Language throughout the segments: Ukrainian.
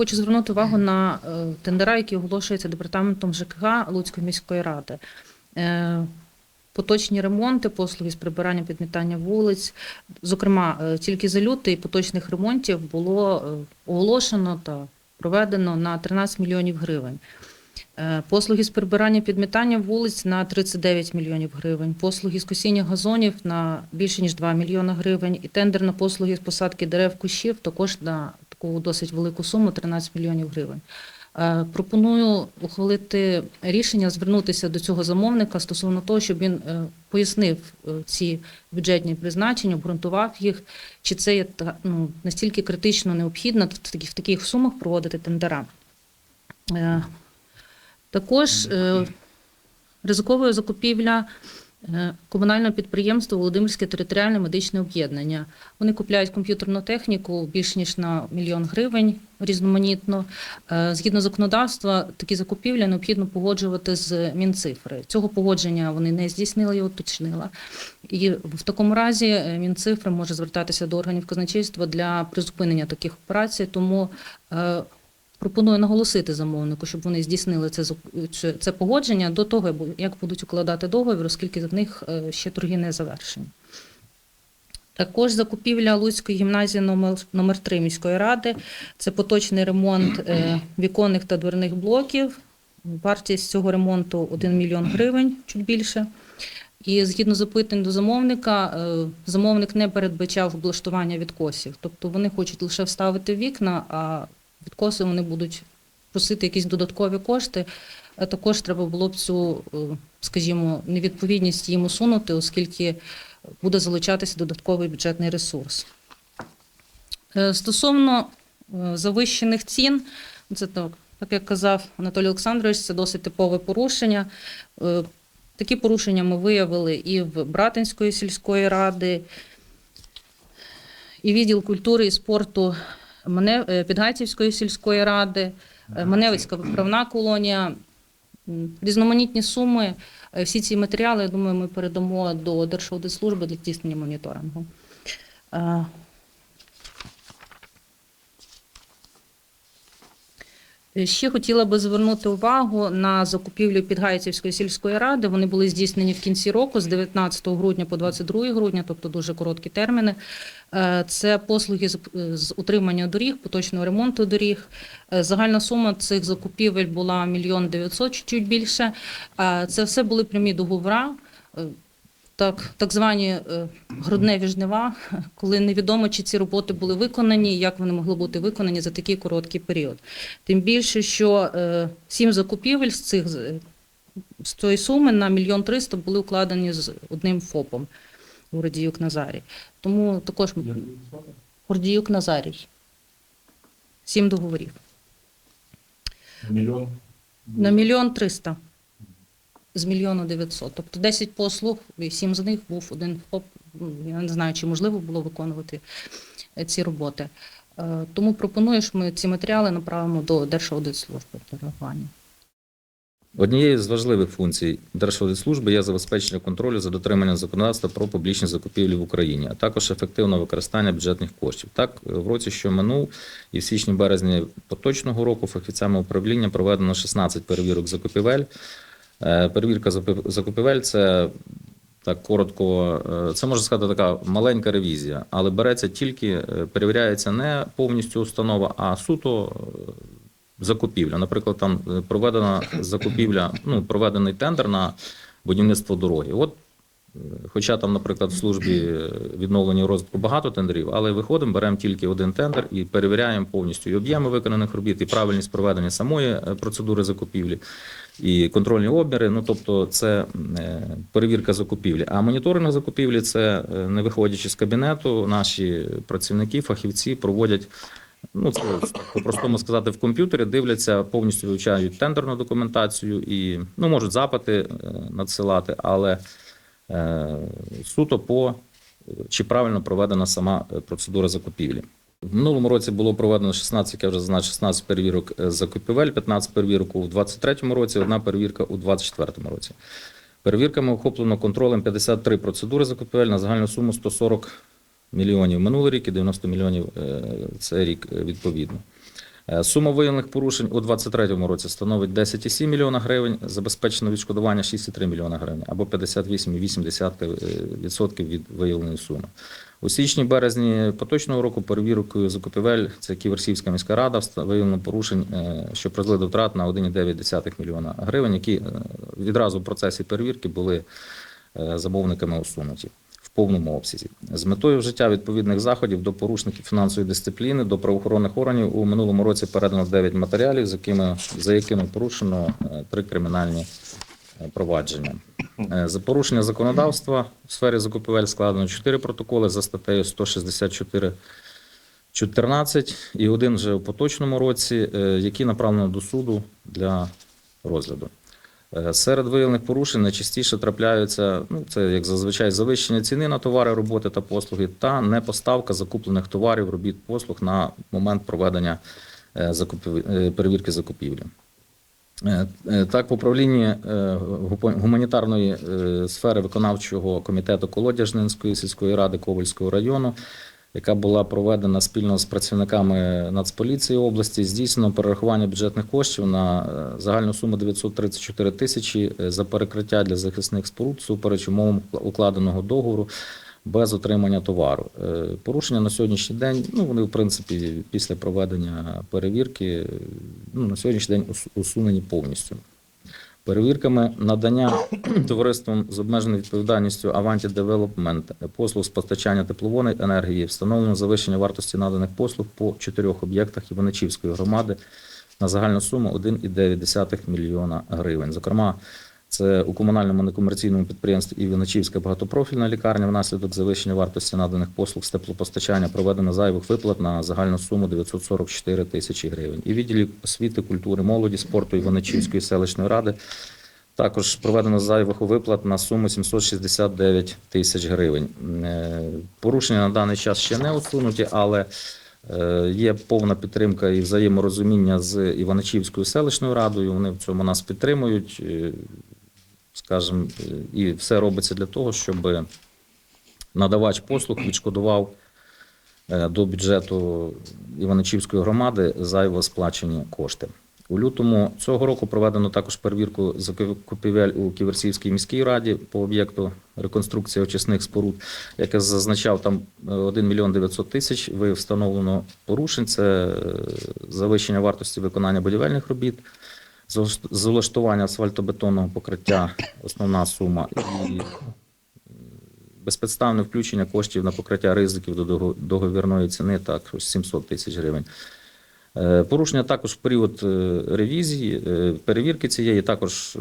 Хочу звернути увагу на е, тендера, які оголошуються департаментом ЖКГ Луцької міської ради. Е, Поточні ремонти, послуги з прибирання підмітання вулиць. Зокрема, е, тільки за лютий поточних ремонтів було оголошено та проведено на 13 мільйонів гривень. Послуги з прибирання підмітання вулиць на 39 мільйонів гривень, послуги з косіння газонів на більше ніж 2 мільйони гривень, і тендер на послуги з посадки дерев кущів також на таку досить велику суму 13 мільйонів гривень. Е, Пропоную ухвалити рішення звернутися до цього замовника стосовно того, щоб він е, пояснив е, ці бюджетні призначення, обґрунтував їх, чи це є ну, настільки критично необхідно в таких, в таких сумах проводити тендера. Також ризиковою закупівля комунального підприємства Володимирське територіальне медичне об'єднання. Вони купляють комп'ютерну техніку більш ніж на мільйон гривень різноманітно. Е, Згідно законодавства, такі закупівлі необхідно погоджувати з Мінцифри. Цього погодження вони не здійснили, я уточнила. І в такому разі е, Мінцифри може звертатися до органів казначейства для призупинення таких операцій, тому е, Пропоную наголосити замовнику, щоб вони здійснили це це- погодження до того, як будуть укладати договір, оскільки в них е, ще торги не завершені. Також закупівля Луцької гімназії номер 3 міської ради. Це поточний ремонт е, віконних та дверних блоків. Вартість цього ремонту 1 мільйон гривень, чуть більше. І згідно запитань до замовника, е, замовник не передбачав облаштування відкосів. Тобто вони хочуть лише вставити вікна, а відкоси вони будуть просити якісь додаткові кошти. А Також треба було б цю, е, скажімо, невідповідність їм усунути, оскільки буде залучатися додатковий бюджетний ресурс. Е, Стосовно е, завищених цін, це так, так як казав Анатолій Олександрович, це досить типове порушення. Е, Такі порушення ми виявили і в Братинської сільської ради, і відділ культури і спорту Мене- е, Підгайцівської сільської ради, е, Маневицька виправна колонія. Різноманітні суми. Е, Всі ці матеріали, я думаю, ми передамо до Держаудитслужби для здійснення моніторингу. Ще хотіла би звернути увагу на закупівлю Підгайцівської сільської ради. Вони були здійснені в кінці року з 19 грудня по 22 грудня, тобто дуже короткі терміни. Е, Це послуги з- з утримання доріг, поточного ремонту доріг. Е, Загальна сума цих закупівель була мільйон 900, чуть більше. Е, Це все були прямі договори. Так, так звані е, грудневі жнива, коли невідомо, чи ці роботи були виконані, як вони могли бути виконані за такий короткий період. Тим більше, що е, сім закупівель з цих з з цієї суми на мільйон триста були укладені з одним ФОПом Гордіюк Назарій. Тому також Гордіюк Назарій. Сім договорів. Мільйон. На мільйон триста. З мільйону дев'ятсот. Тобто 10 послуг, і сім з них був один ФОП. Я не знаю, чи можливо було виконувати е, ці роботи. Е, Тому пропоную, що ми ці матеріали направимо до Держаудитслужби реагування. Однією з важливих функцій Держаудитслужби є забезпечення контролю за дотриманням законодавства про публічні закупівлі в Україні, а також ефективне використання бюджетних коштів. Так, в році, що минув, і в січні-березні поточного року фахівцями управління проведено 16 перевірок закупівель. Е, Перевірка закупівель це так коротко, е, це можна сказати така маленька ревізія, але береться тільки, е, перевіряється не повністю установа, а суто закупівля. Наприклад, там проведена закупівля, ну проведений тендер на будівництво дороги. От, хоча там, наприклад, в службі відновлення розвитку багато тендерів, але виходимо, беремо тільки один тендер і перевіряємо повністю і об'єми виконаних робіт, і правильність проведення самої процедури закупівлі. І контрольні обміри, ну тобто це е, перевірка закупівлі. А моніторинг закупівлі це е, не виходячи з кабінету, наші працівники, фахівці проводять Ну, це по-простому сказати, в комп'ютері дивляться, повністю вивчають тендерну документацію і ну, можуть запити е, надсилати, але суто по чи правильно проведена сама процедура закупівлі. В минулому році було проведено 16, як я вже знаю, 16 перевірок е, закупівель, 15 перевірок у 2023 році, одна перевірка у 2024 році. Перевірками охоплено контролем 53 процедури закупівель на загальну суму 140 мільйонів минулий рік і 90 мільйонів е, цей рік е, відповідно. Е, Сума виявлених порушень у 2023 році становить 10,7 мільйона гривень, забезпечено відшкодування 6,3 мільйона гривень або 58,8% від виявленої суми. У січні-березні поточного року перевіркою закупівель, це Ківерсівська міська рада, виявлено порушень, е, що призвели до втрат на 1,9 мільйона гривень, які е, відразу в процесі перевірки були замовниками усунуті повному обсязі. З метою вжиття відповідних заходів до порушників фінансової дисципліни до правоохоронних органів у минулому році передано 9 матеріалів, з якими, за якими порушено е, три кримінальні е, провадження. Е, За порушення законодавства в сфері закупівель складено 4 протоколи за статтею 164 14 і один вже у поточному році, які направлено до суду для розгляду. Е, Серед виявлених порушень найчастіше трапляються, ну це як зазвичай завищення ціни на товари, роботи та послуги, та непоставка закуплених товарів, робіт, послуг на момент проведення е, закупів- е, перевірки закупівлі. Так, в управлінні гуманітарної сфери виконавчого комітету Колодяжненської сільської ради Ковальського району, яка була проведена спільно з працівниками Нацполіції області, здійснено перерахування бюджетних коштів на е, загальну суму 934 тисячі е, за перекриття для захисних споруд супереч умовам укладеного договору без отримання товару. Е, Порушення на сьогоднішній день, ну вони в принципі після проведення перевірки ну, на сьогоднішній день усунені повністю. Перевірками надання товариством з обмеженою відповідальністю Avanti Development послуг з постачання теплової енергії встановлено завищення вартості наданих послуг по чотирьох об'єктах Іваничівської громади на загальну суму 1,9 мільйона гривень. Зокрема, це у комунальному некомерційному підприємстві Іваничівська багатопрофільна лікарня внаслідок завищення вартості наданих послуг з теплопостачання проведено зайвих виплат на загальну суму 944 тисячі гривень. І відділі освіти, культури, молоді, спорту Іваничівської селищної ради також проведено зайвих виплат на суму 769 тисяч гривень. Е, Порушення на даний час ще не усунуті, але е, є повна підтримка і взаєморозуміння з Іваничівською селищною радою. Вони в цьому нас підтримують. Е, Скажімо, е, і все робиться для того, щоб надавач послуг відшкодував е, до бюджету Іваничівської громади зайво сплачені кошти. У лютому цього року проведено також перевірку закупівель у Ківерсівській міській раді по об'єкту реконструкції очисних споруд. Як я зазначав, там е, 1 мільйон 900 тисяч ви встановлено порушень. Це е, завищення вартості виконання будівельних робіт, залаш- залаштування асфальтобетонного покриття, основна сума, і безпідставне включення коштів на покриття ризиків до договірної ціни також 700 тисяч гривень. Е, Порушення також в період е, ревізії, е, перевірки цієї також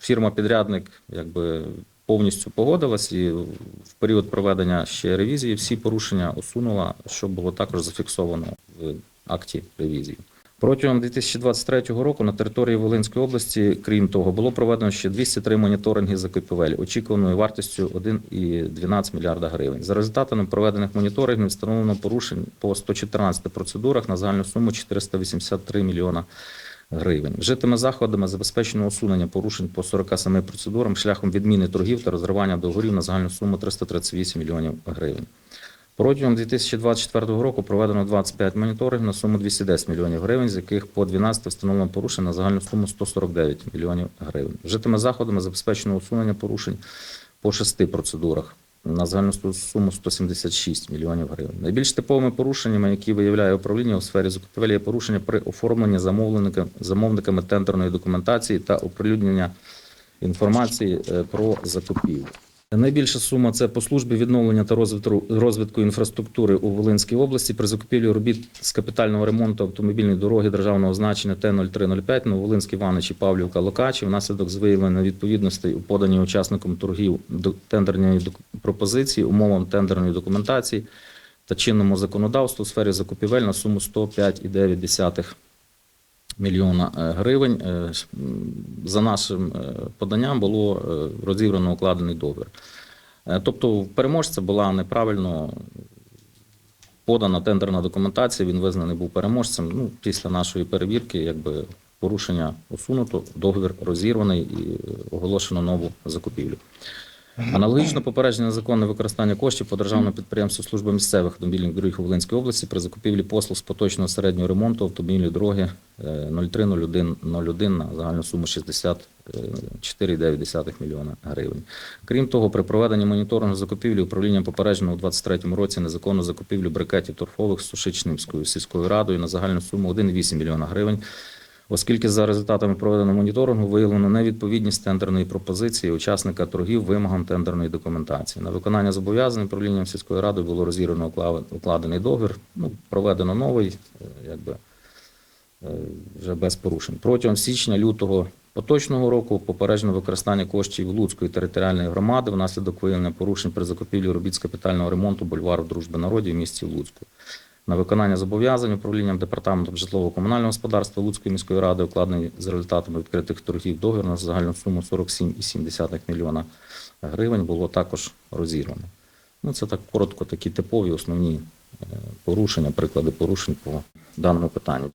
фірма-підрядник якби повністю погодилась і в період проведення ще ревізії всі порушення усунула, що було також зафіксовано в акті ревізії. Протягом 2023 року на території Волинської області, крім того, було проведено ще 203 моніторинги закупівель очікуваною вартістю 1,12 мільярда гривень. За результатами проведених моніторингів встановлено порушень по 114 процедурах на загальну суму 483 мільйона гривень. Вжитими заходами забезпечено усунення порушень по 47 процедурам шляхом відміни торгів та розривання договорів на загальну суму 338 мільйонів гривень. Протягом 2024 року проведено 25 моніторингів на суму 210 мільйонів гривень, з яких по 12 встановлено порушень на загальну суму 149 мільйонів гривень. Вжитими заходами забезпечено усунення порушень по шести процедурах на загальну суму 176 мільйонів гривень. Найбільш типовими порушеннями, які виявляє управління у сфері закупівель, є порушення при оформленні замовниками тендерної документації та оприлюднення інформації е, про закупівлю. Найбільша сума це по службі відновлення та розвитку, інфраструктури у Волинській області. При закупівлі робіт з капітального ремонту автомобільної дороги державного значення Т-0305 Нововолинський Іванич і Павлівка Локачі внаслідок з виявлення відповідностей у поданні учасникам торгів до тендерної пропозиції, умовам тендерної документації та чинному законодавству у сфері закупівель на суму 105,9 мільйона е, гривень. Е, За нашим е, поданням було розібрано укладений договір. Тобто переможця була неправильно подана тендерна документація, він визнаний був переможцем. Ну, після нашої перевірки, якби порушення усунуто, договір розірваний і оголошено нову закупівлю. Аналогічно попередження незаконне використання коштів по державному підприємству служби місцевих автомобільних доріг у Волинській області при закупівлі послуг з поточного середнього ремонту автомобільної дороги е, 030101 на загальну суму 64,9 мільйона гривень. Крім того, при проведенні моніторингу закупівлі управлінням попереджено у 2023 році незаконну закупівлю брикетів торфових з Сушичнимською сільською радою на загальну суму 1,8 мільйона гривень. Оскільки за результатами проведеного моніторингу виявлено невідповідність тендерної пропозиції учасника торгів вимогам тендерної документації. На виконання зобов'язань управлінням сільської ради було розірвано укладений договір, ну, проведено новий, е, якби е, вже без порушень. Протягом січня-лютого поточного року попереджено використання коштів Луцької територіальної громади внаслідок виявлення порушень при закупівлі робіт з капітального ремонту бульвару Дружби народів в місті Луцьку. На виконання зобов'язань управлінням департаментом житлово-комунального господарства Луцької міської ради укладений з результатами відкритих торгів договір на загальну суму 47,7 мільйона гривень було також розірвано. Ну, це так коротко, такі типові основні е, порушення, приклади порушень по даному питанню.